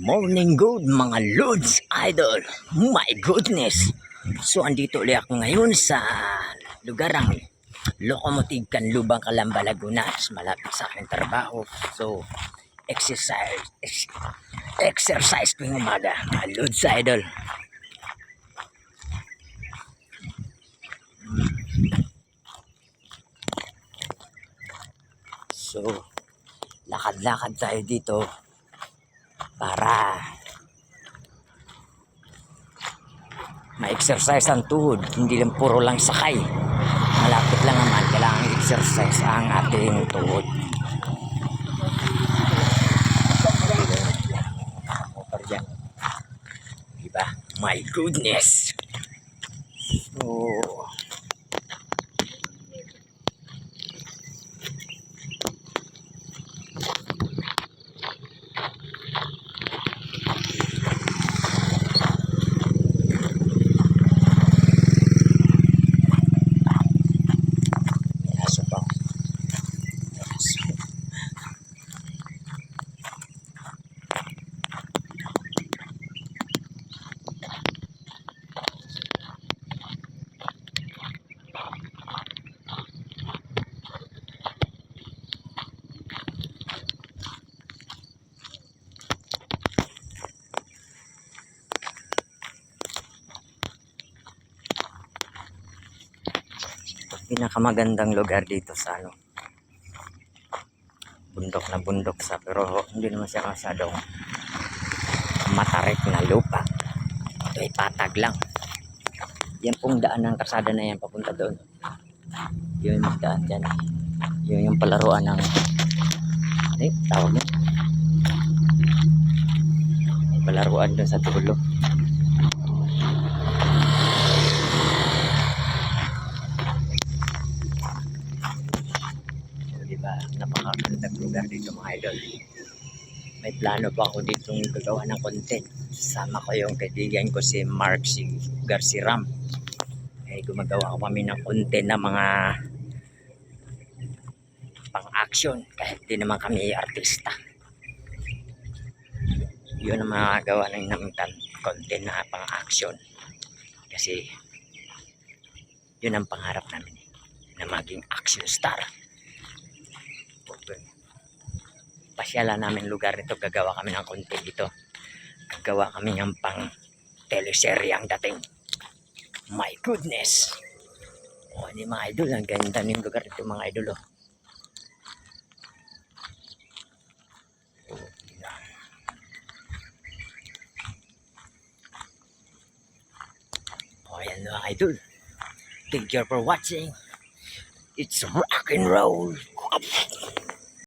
Morning good mga Lods Idol. My goodness. So andito ulit ako ngayon sa lugar ang Locomotive Canlubang Calamba Laguna. Malapit sa aking trabaho. So exercise ex- exercise tuwing umaga mga Lods Idol. So lakad-lakad tayo dito para ma-exercise ang tuhod, hindi lang puro lang sakay. Malapit lang naman, kailangan exercise ang ating tuhod. Diba? My goodness! So, may aso pa. May aso. Pinakamagandang lugar dito sa ano bundok na bundok sa pero hindi naman siya masyadong matarik na lupa. Ito ay patag lang. Yan pong daan ng kasada na yan papunta doon. Yun yung daan dyan. Yun yung palaruan ng ano yung tawag yun may palaruan doon sa tulo So, di ba? Napakagandang lugar dito mga idol. May plano pa ako dito gagawa ng content. Sama ko yung kaibigan ko si Mark si Garciram. Eh, gumagawa ko kami ng content na mga pang-action kahit di naman kami artista. Yun ang mga gawa ng content na pang-action. Kasi yun ang pangarap namin eh, na maging action star pasyalan namin lugar nito gagawa kami ng content dito. Gagawa kami ng pang teleserye ang dating. My goodness. O hindi mga idol ang ganda ng lugar nito mga idol oh. Oh, yan. Oh, ayan idol. Thank you for watching. It's rock and roll